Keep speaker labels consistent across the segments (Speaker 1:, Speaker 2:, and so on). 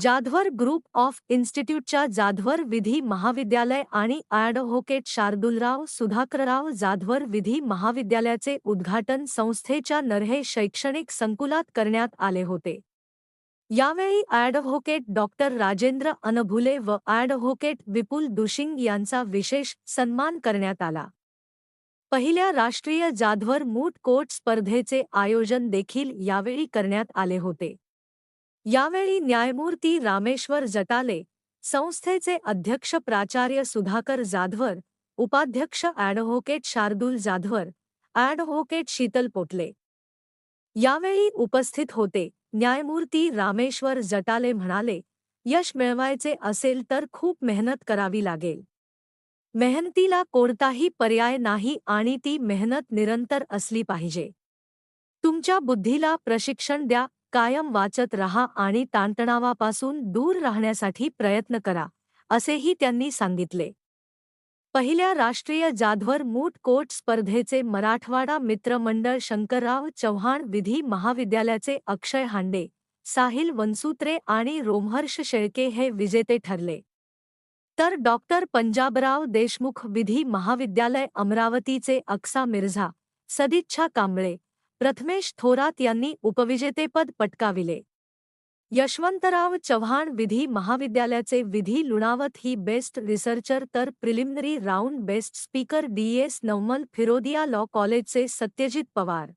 Speaker 1: Jadhavar group of इन्स्टिट्यूटच्या जाधवर विधी महाविद्यालय आणि ॲडव्होकेट शार्दुलराव सुधाकरराव जाधवर विधी महाविद्यालयाचे उद्घाटन संस्थेच्या नरहे शैक्षणिक संकुलात करण्यात आले होते. यावेळी ॲडव्होकेट डॉक्टर राजेंद्र अनभुले व ॲडव्होकेट विपुल दुशिंग यांचा विशेष सन्मान करण्यात आला. पहिल्या राष्ट्रीय जाधवर मूट कोर्ट स्पर्धेचे आयोजन देखील यावेळी करण्यात आले होते. यावेळी न्यायमूर्ती रामेश्वर जटाले संस्थेचे अध्यक्ष प्राचार्य सुधाकर जाधवर उपाध्यक्ष ॲडव्होकेट शार्दूल जाधवर ॲडव्होकेट शीतल पोटले. यावेळी उपस्थित होते न्यायमूर्ती रामेश्वर जटाले म्हणाले यश मिळवायचे असेल तर खूप मेहनत करावी लागेल. मेहनतीला कोणताही पर्याय नाही आणि ती मेहनत निरंतर असली पाहिजे. तुमच्या बुद्धीला प्रशिक्षण द्या कायम वाचत रहा आणि ताणतणावापासून दूर राहण्यासाठी प्रयत्न करा असेही त्यांनी सांगितले. पहिल्या राष्ट्रीय जाधवर मूट कोट स्पर्धेचे मराठवाडा मित्रमंडळ शंकरराव चव्हाण विधी महाविद्यालयाचे अक्षय हांडे साहिल वनसूत्रे आणि रोमहर्ष शेळके हे विजेते ठरले. तर डॉक्टर पंजाबराव देशमुख विधी महाविद्यालय अमरावतीचे अक्सा मिर्झा सदिच्छा कांबळे प्रथमेश थोरात यांनी उपविजेतेपद पटकाविले. यशवंतराव चव्हाण विधी महाविद्यालयाचे विधी लुणावत ही बेस्ट रिसर्चर तर preliminary round best speaker D S Navmal Firodia law कॉलेजचे सत्यजित पवार.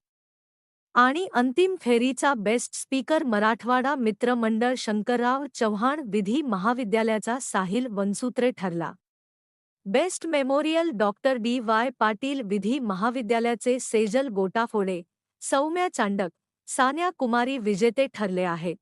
Speaker 1: आणि अंतिम फेरीचा बेस्ट स्पीकर मराठवाडा मित्रमंडळ शंकरराव चव्हाण विधी महाविद्यालयाचा साहिल वनसूत्रे ठरला. Best memorial doctor D Y Patil विधी महाविद्यालयाचे सेजल गोटाफोडे सौम्या चांडक सान्या कुमारी विजेते ठरले आहेत.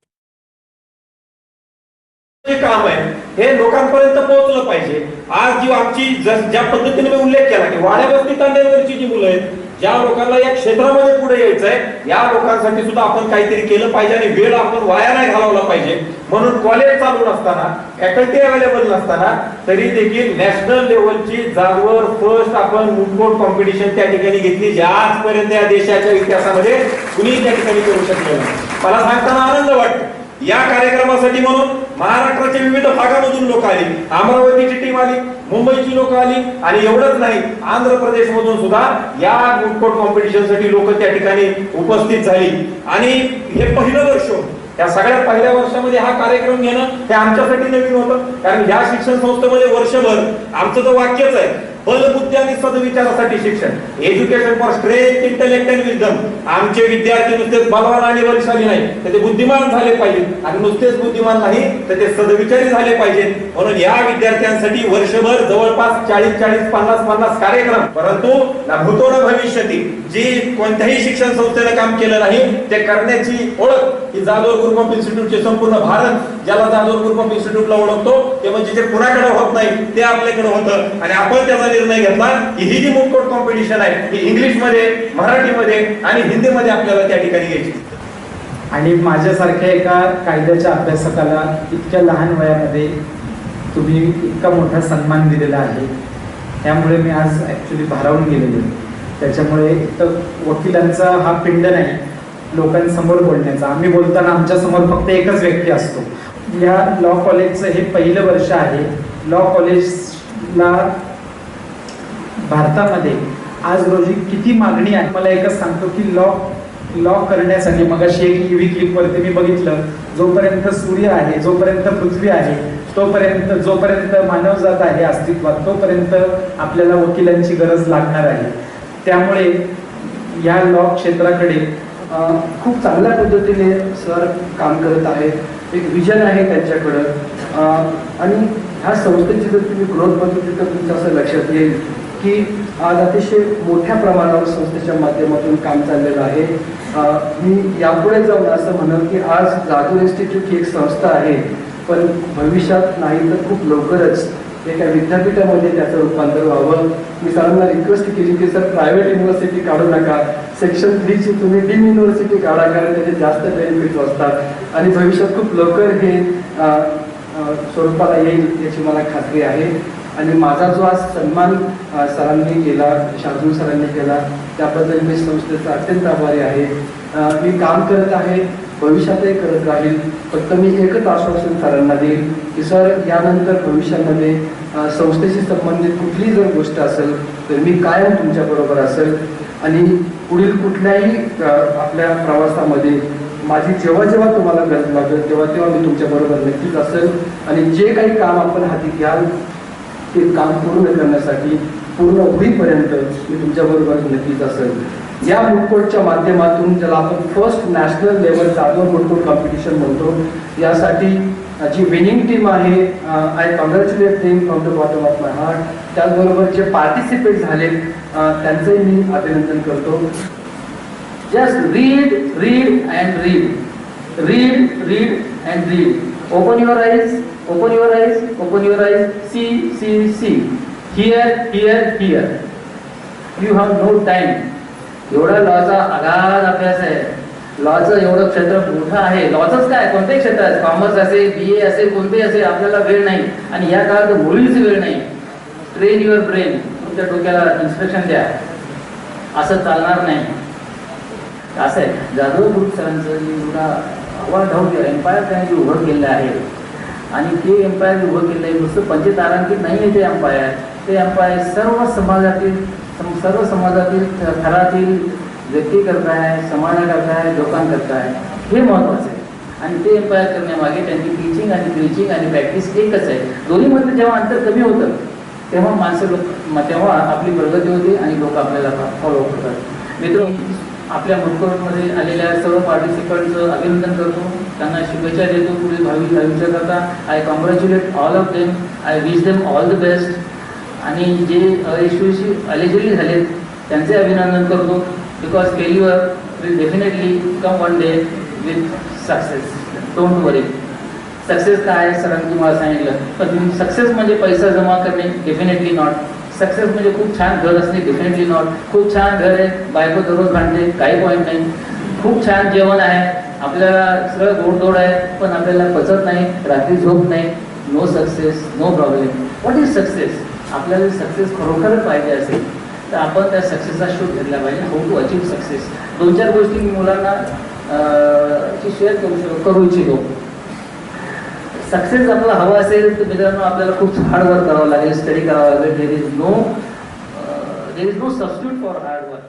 Speaker 2: काम आहे. हे लोकांपर्यंत पोहोचलं पाहिजे. आज जी आमची ज्या पद्धतीने मी उल्लेख केला की वाड्या वस्ती जी मुलं आहेत ज्या लोकांना या क्षेत्रामध्ये पुढे यायचं आहे या लोकांसाठी सुद्धा आपण काहीतरी केलं पाहिजे आणि वेळ आपण वाया नाही घालवला पाहिजे. म्हणून कॉलेज चालू नसताना फॅकल्टी अवेलेबल नसताना तरी देखील नॅशनल लेवलची जागवर फर्स्ट आपण मुटकोट कॉम्पिटिशन त्या ठिकाणी घेतली जे आजपर्यंत या देशाच्या इतिहासामध्ये कुणी त्या ठिकाणी करू शकले नाही. मला सांगताना आनंद वाटतो. या कार्यक्रमासाठी म्हणून महाराष्ट्राच्या विविध भागामधून लोक आली. अमरावतीची टीम आली मुंबईची लोक आली आणि एवढंच नाही आंध्र प्रदेश मधून सुद्धा या मुटकोट कॉम्पिटिशनसाठी लोक त्या ठिकाणी उपस्थित झाली. आणि हे पहिलं वर्ष या सगळ्यात पहिल्या वर्षामध्ये हा कार्यक्रम घेणं हे आमच्यासाठी नवीन होतं. कारण या शिक्षण संस्थेमध्ये वर्षभर आमचं तर वाक्यच आहे. बलबुद्धी आणि सदविचारासाठी शिक्षण. Education for strength intellect and wisdom आमचे विद्यार्थी नुसतेच बलवान आणि बलशाली नाही तर ते बुद्धिमान झाले पाहिजेत. आणि नुसतेच बुद्धिमान नाही तर ते सदविचारी झाले पाहिजेत. म्हणून या विद्यार्थ्यांसाठी वर्षभर जवळपास चाळीस चाळीस पन्नास पन्नास कार्यक्रम. परंतु भूतोड न भविष्यती जी कोणत्याही शिक्षण संस्थेनं काम केलं नाही ते करण्याची ओळख ही जाधव ग्रुप ऑफ इन्स्टिट्यूटचे संपूर्ण भारत ज्याला जाधव ग्रुप ऑफ इन्स्टिट्यूटला ओळखतो ते म्हणजे जे कुणाकडे होत नाही ते आपल्याकडे होतं. आणि आपण त्याचा निर्णय घेतला की ही जी मुखकोट कॉम्पिटिशन आहे ही इंग्लिशमध्ये मराठीमध्ये आणि हिंदीमध्ये आपल्याला त्या ठिकाणी घ्यायची
Speaker 3: आणि माझ्यासारख्या एका कायद्याच्या अभ्यासकाला इतक्या लहान वयामध्ये तुम्ही इतका मोठा सन्मान दिलेला आहे. त्यामुळे मी आज ॲक्च्युली भारावून गेलेलो त्याच्यामुळे तर वकिलांचा हा पिंड नाही. लोकांसमोर बोलण्याचा. आम्ही बोलताना आमच्यासमोर फक्त एकच व्यक्ती असतो. या लॉ कॉलेजचं हे पहिलं वर्ष आहे. लॉ कॉलेजला भारतामध्ये आज रोजी किती मागणी आहे? मला एकच सांगतो की लॉ लॉ करण्यासाठी मग अशी एक ईव्ही क्लिपवरती मी बघितलं. जोपर्यंत सूर्य आहे जोपर्यंत पृथ्वी आहे तोपर्यंत जोपर्यंत मानवजात आहे अस्तित्वात तोपर्यंत आपल्याला वकिलांची गरज लागणार आहे. त्यामुळे या लॉ क्षेत्राकडे
Speaker 4: खूप चांगल्या पद्धतीने सर काम करत आहेत. एक विजन आहे त्यांच्याकडं. आणि ह्या संस्थेची जर तुम्ही ग्रोथ बघितली तर तुमचं असं लक्षात येईल की आज अतिशय मोठ्या प्रमाणावर संस्थेच्या माध्यमातून काम चाललेलं आहे. मी यापुढे जाऊन असं म्हणेन की आज जाधव इन्स्टिट्यूट ही एक संस्था आहे पण भविष्यात नाही तर खूप लवकरच एका विद्यापीठामध्ये त्याचं रूपांतर व्हावं. मी सरांना रिक्वेस्ट केली की सर प्रायव्हेट युनिव्हर्सिटी काढू नका. सेक्शन थ्रीची तुम्ही डीम युनिव्हर्सिटी काढा कारण त्याचे जास्त बेनिफिट्स असतात आणि भविष्यात खूप लवकर हे स्वरूपाला येईल याची मला खात्री आहे. आणि माझा जो आज सन्मान सरांनी केला शाजू सरांनी केला त्याबद्दल मी संस्थेचा अत्यंत आभारी आहे. मी काम करत आहे भविष्यातही करत राहील फक्त मी एकच आश्वासन सरांना देईल की सर यानंतर भविष्यामध्ये संस्थेशी संबंधित कुठलीही जर गोष्ट असेल तर मी कायम तुमच्याबरोबर असेल. आणि पुढील कुठल्याही आपल्या प्रवासामध्ये माझी जेव्हा जेव्हा तुम्हाला गरज लागेल तेव्हा तेव्हा मी तुमच्याबरोबर नक्कीच असेल. आणि जे काही काम आपण हाती घ्याल ते काम पूर्ण करण्यासाठी पूर्ण होईपर्यंत मी तुमच्याबरोबर नक्कीच असेल. या मुटकोटच्या माध्यमातून ज्याला आपण फर्स्ट नॅशनल लेवल आपण मुटकोट कॉम्पिटिशन म्हणतो यासाठी जी विनिंग टीम आहे I congratulate team from the bottom of my heart त्याचबरोबर जे पार्टिसिपेट झाले त्यांचंही मी अभिनंदन करतो.
Speaker 5: Just read read and read read read and read open your eyes open your eyes open your eyes see see see here here here you have no time एवढा लॉचा आघाध अभ्यास आहे. लॉचं एवढं क्षेत्र मोठं आहे. लॉचंच काय? कोणते क्षेत्र आहे. कॉमर्स असेल बी ए असेल कोणतेही असेल आपल्याला वेळ नाही. आणि या काळात मुळीच वेळ नाही. ट्रेन युअर ब्रेन तुमच्या डोक्याला इन्स्ट्रक्शन द्या. असं चालणार नाही. असं आहे. जाधव ग्रुप सरांचं जे एवढा अवाढव्य एम्पायर त्यांनी उभं केलेलं आहे. आणि ते एम्पायर उभं केलं आहे नुसतं पंचतारांकित नाही आहे ते एम्पायर ते एम्पायर सर्व समाजातील सम- सर्व समाजातील थरातील व्यक्ती करता आहे समाजाकरता आहे लोकांकरता आहे हे महत्त्वाचं आहे. आणि ते एम्पायर करण्यामागे त्यांची टीचिंग आणि प्रीचिंग आणि प्रॅक्टिस एकच आहे. दोन्हीमध्ये जेव्हा अंतर कमी होतं तेव्हा माणसं लोक तेव्हा आपली प्रगती होते आणि लोक आपल्याला फॉलो करतात. मित्र आपल्या मुखकोटमध्ये आलेल्या सर्व पार्टिसिपंटचं अभिनंदन करतो. त्यांना शुभेच्छा देतो. पुढे भावी आयुष्याकरता I congratulate all of them I wish them all the best आणि जे अयशस्वी अलिजिबली झालेत त्यांचे अभिनंदन करतो. Because failure will definitely come one day with success don't worry success काय आहे? सरांनी तुम्हाला सांगितलं. पण सक्सेस म्हणजे पैसा जमा करणे? डेफिनेटली नॉट सक्सेस म्हणजे खूप छान घर असणे? डेफिनेटली नॉट खूप छान घर आहे. बायको दररोज भांडणे काही पॉईंट नाही. खूप छान जेवण आहे. आपल्याला सगळं गोडधोड आहे. पण आपल्याला पचत नाही. रात्री झोप नाही. No success no problem what is success आपल्याला सक्सेस खरोखरच पाहिजे असेल. तर आपण त्या सक्सेसचा शोध घेतला पाहिजे. हाऊ टू अचीव्ह सक्सेस दोन चार गोष्टी मी मुलांना शेअर करू शक- करू इच्छितो. सक्सेस आपला हवा असेल तर मित्रांनो आपल्याला खूप हार्ड वर्क करावं लागेल स्टडी करावं लागेल. There is no there is no substitute for hard work